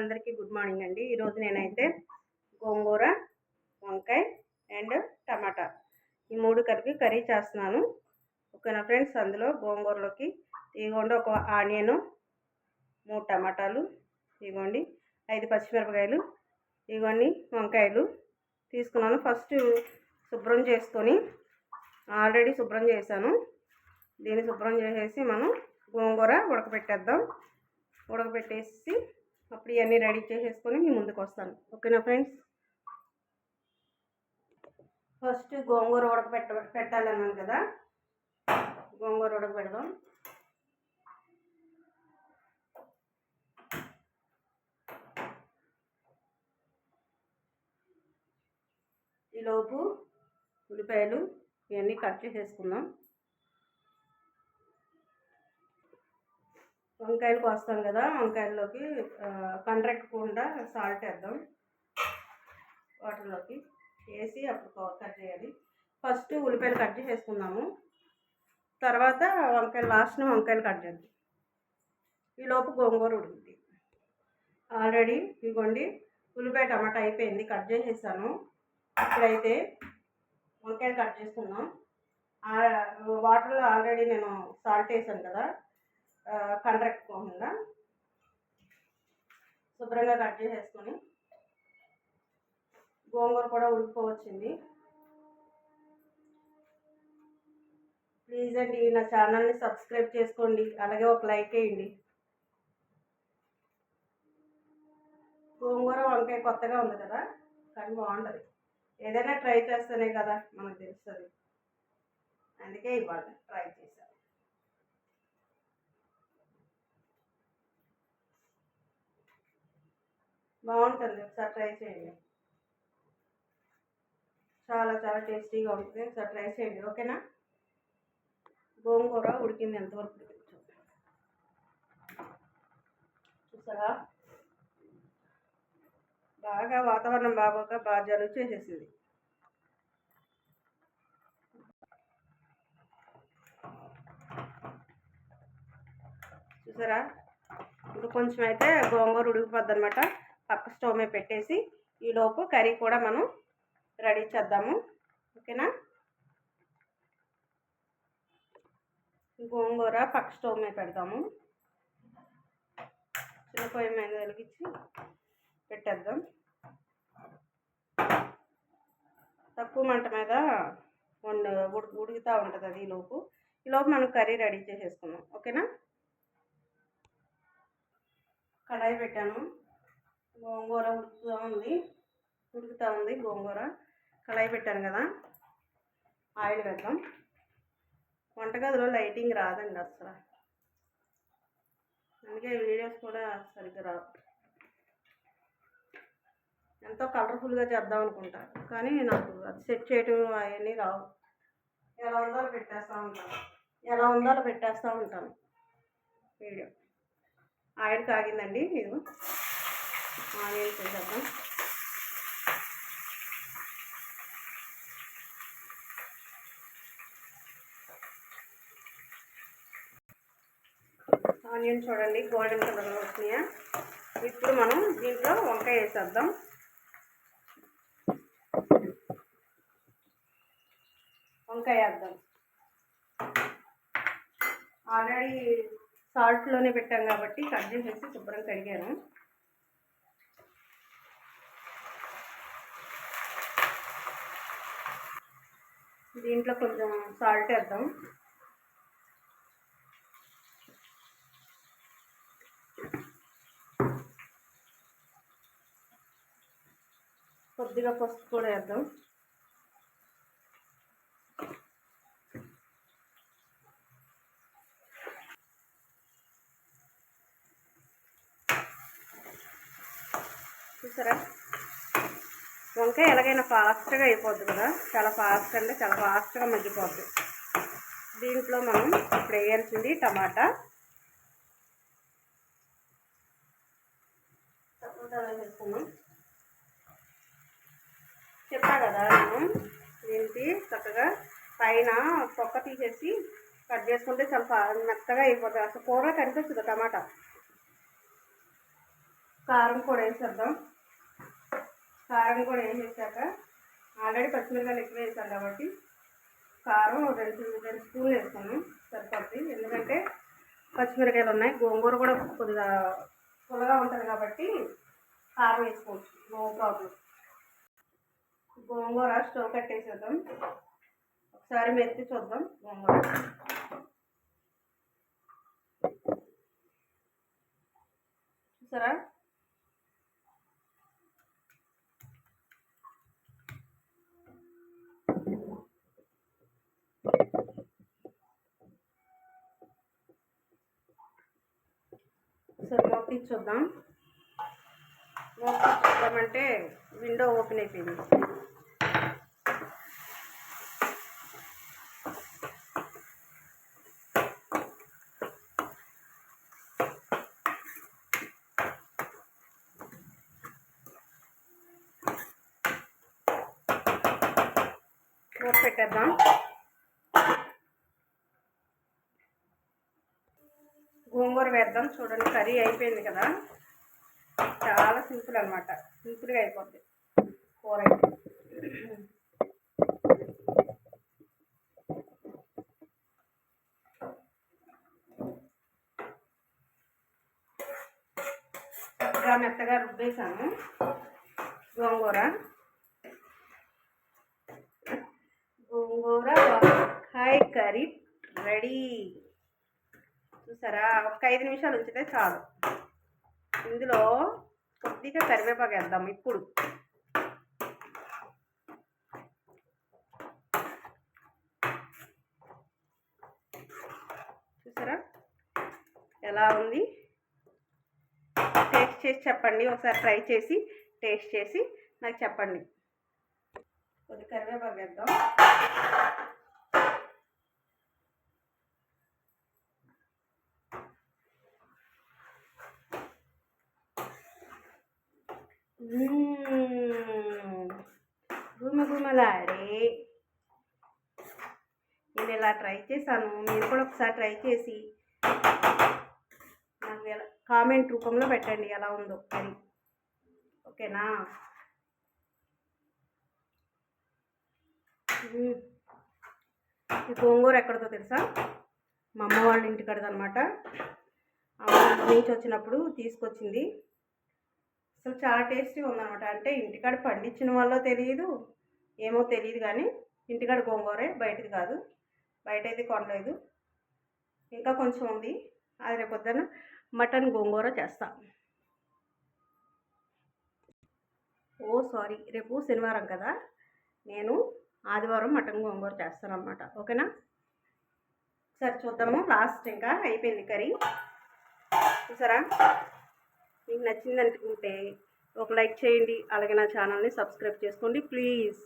అందరికీ good morning అండి. ఈరోజు నేనైతే గోంగూర వంకాయ అండ్ టమాటా ఈ మూడు కలిపి కర్రీ చేస్తున్నాను. ఓకేనా ఫ్రెండ్స్? అందులో గోంగూరలోకి ఇదిగోండి ఒక ఆనియను మూడు టమాటాలు ఇదిగోండి ఐదు పచ్చిమిరపకాయలు ఇదిగోండి వంకాయలు తీసుకున్నాను. ఫస్ట్ శుభ్రం చేసుకొని ఆల్రెడీ శుభ్రం చేశాను. దీన్ని శుభ్రం చేసేసి మనం గోంగూర ఉడకబెట్టేద్దాం. ఉడకబెట్టేసి అప్పుడు ఇవన్నీ రెడీ చేసేసుకొని మీ ముందుకు వస్తాను. ఓకేనా ఫ్రెండ్స్? ఫస్ట్ గోంగూర ఉడకబెట్ట పెట్టాలన్నాను కదా. గోంగూర ఉడకబెడదాం. ఈలోపు ఉల్లిపాయలు ఇవన్నీ కట్ చేసేసుకుందాం. వంకాయలు కోస్తాం కదా వంకాయల్లోకి కండ్రెక్కకుండా సాల్ట్ వేద్దాం. వాటర్లోకి వేసి అప్పుడు కట్ చేయాలి. ఫస్ట్ ఉల్లిపాయలు కట్ చేసేసుకుందాము. తర్వాత వంకాయలు లాస్ట్ని వంకాయలు కట్ చేద్దాం. ఈలోపు గోంగూర ఉడికింది. ఆల్రెడీ ఇదిగోండి ఉల్లిపాయ టమాటా అయిపోయింది కట్ చేసేసాను. ఇప్పుడైతే వంకాయలు కట్ చేసుకుందాం వాటర్లో ఆల్రెడీ నేను సాల్ట్ వేసాను కదా కండ్రెక్కకుండా శుభ్రంగా కట్ చేసేసుకొని గోంగూర కూడా ఉడికిపోవచ్చింది. ప్లీజ్ అండి నా ఛానల్ని సబ్స్క్రైబ్ చేసుకోండి అలాగే ఒక లైక్ వేయండి. గోంగూర వంకాయ కొత్తగా ఉంది కదా కానీ బాగుంటుంది. ఏదైనా ట్రై చేస్తేనే కదా మనకు తెలుస్తుంది. అందుకే ఇవాళ ట్రై చేశాను. బాగుంటుంది. ఒకసారి ట్రై చేయండి. చాలా చాలా టేస్టీగా ఉంటుంది. ఒకసారి ట్రై చేయండి. ఓకేనా? గోంగూర ఉడికింది ఎంతవరకు చూసారా బాగా వాతావరణం బాగోక బాగా జలుబు చేసేసింది. చూసారా? ఇంకా కొంచెం అయితే గోంగూర ఉడికిపోద్ది అనమాట పక్క స్టవ్ మీద పెట్టేసి ఈలోపు కర్రీ కూడా మనం రెడీ చేద్దాము. ఓకేనా? గోంగూర పక్క స్టవ్ మీద పెడదాము చిన్న పొయ్యి మీద వెలిగించి పెట్టేద్దాం. తక్కువ మంట మీద వండు ఉడి ఉడుకుతూ ఉంటుంది అది ఈలోపు ఈలోపు మనం కర్రీ రెడీ చేసేసుకుందాం. ఓకేనా? కడాయి పెట్టాను. గోంగూర ఉడుకుతూ ఉంది. ఉడుకుతూ ఉంది గోంగూర. కడాయి పెట్టాను కదా. ఆయిల్ వేద్దాం. వంటగదిలో లైటింగ్ రాదండి అసలు. అందుకే వీడియోస్ కూడా సరిగ్గా రావు. ఎంతో కలర్ఫుల్గా చేద్దాం అనుకుంటా. కానీ నాకు అది సెట్ చేయడం అవన్నీ రావు. ఎలా ఉందో పెట్టేస్తూ ఉంటాను. ఎలా ఉందో పెట్టేస్తూ ఉంటాను. వీడియో. ఆయిల్ కాగిందండి ఇది. ఆనియన్ చేసేద్దాం ఆనియన్ చూడండి గోల్డెన్ కలర్లో వచ్చినాయా ఇప్పుడు మనం దీంట్లో వంకాయ వేసేద్దాం. వంకాయ వేద్దాం. ఆల్రెడీ సాల్ట్లోనే పెట్టాం కాబట్టి కట్ చేసేసి శుభ్రం కడిగాను. దీంట్లో కొంచెం సాల్ట్ వేద్దాం. కొద్దిగా పసుపు కూడా వేద్దాం. చూసారా? వంకాయ ఎలాగైనా ఫాస్ట్గా అయిపోద్ది కదా? చాలా ఫాస్ట్ అంటే చాలా ఫాస్ట్గా మగ్గిపోద్ది. దీంట్లో మనం ఇప్పుడు వేయాల్సింది టమాటా. వేసుకున్నాం చెప్పా కదా నేను దీనికి చక్కగా పైన పొక్క తీసేసి కట్ చేసుకుంటే చాలా మెత్తగా అయిపోతుంది అసలు కూర కనిపిస్తుంది టమాటా? కారం కూడా వేసేద్దాం. కారం కూడా వేసేసాక ఆల్రెడీ పచ్చిమిరకాయలు ఎక్కువ వేసాను కాబట్టి కారం రెండు రెండు స్పూన్లు వేస్తాను సరిపోద్ది. ఎందుకంటే పచ్చిమిరకాయలు ఉన్నాయి గోంగూర కూడా కొద్దిగా పుల్లగా ఉంటుంది కాబట్టి కారం వేసుకోవచ్చు నో ప్రాబ్లం. గోంగూర స్టవ్ కట్టేసేద్దాం. ఒకసారి మెత్తి చూద్దాం గోంగూర. చూసారా సరే మూత తీసి చూద్దాం. ఓపెన్ చూద్దామంటే విండో ఓపెన్ అయిపోయింది. మూత పెట్టేద్దాం. వేద్దాం. చూడండి కర్రీ అయిపోయింది కదా. చాలా సింపుల్ అనమాట సింపుల్గా అయిపోద్ది. కూర అయితే. మెత్తగా రుబ్బేసాను. గోంగూర. గోంగూర వంకాయ కర్రీ రెడీ. చూసారా? ఒక ఐదు నిమిషాలు ఉంచితే చాలు. ఇందులో కొద్దిగా కరివేపాకు వేద్దాం ఇప్పుడు. చూసారా? ఎలా ఉంది? టేస్ట్ చేసి చెప్పండి. ఒకసారి ట్రై చేసి టేస్ట్ చేసి నాకు చెప్పండి. కొద్ది కరివేపాకు వేద్దాం. గుమగుమలాడే నేను ఇలా ట్రై చేశాను. మీరు కూడా ఒకసారి ట్రై చేసి నాకు ఎలా కామెంట్ రూపంలో పెట్టండి ఎలా ఉందో అది ఓకేనా? ఈ గోంగూర ఎక్కడిదో తెలుసా? మా అమ్మ వాళ్ళ ఇంటికడదనమాట. అమ్మ నుంచి వచ్చినప్పుడు తీసుకొచ్చింది. అసలు చాలా టేస్టీ ఉందనమాట అంటే ఇంటికాడ పండించిన వాళ్ళో తెలియదు ఏమో తెలియదు కానీ ఇంటికాడ గోంగూరే బయటది కాదు. బయట అయితే కొనలేదు. ఇంకా కొంచెం ఉంది. అది రేపు పొద్దున మటన్ గోంగూర చేస్తా. ఓ సారీ రేపు శనివారం కదా? నేను ఆదివారం మటన్ గోంగూర చేస్తాను అనమాట ఓకేనా? సరే చూద్దాము. లాస్ట్ ఇంకా అయిపోయింది కర్రీ. చూసారా? మీకు నచ్చింది అనుకుంటే ఒక లైక్ చేయండి అలాగే నా ఛానల్ని సబ్స్క్రైబ్ చేసుకోండి ప్లీజ్.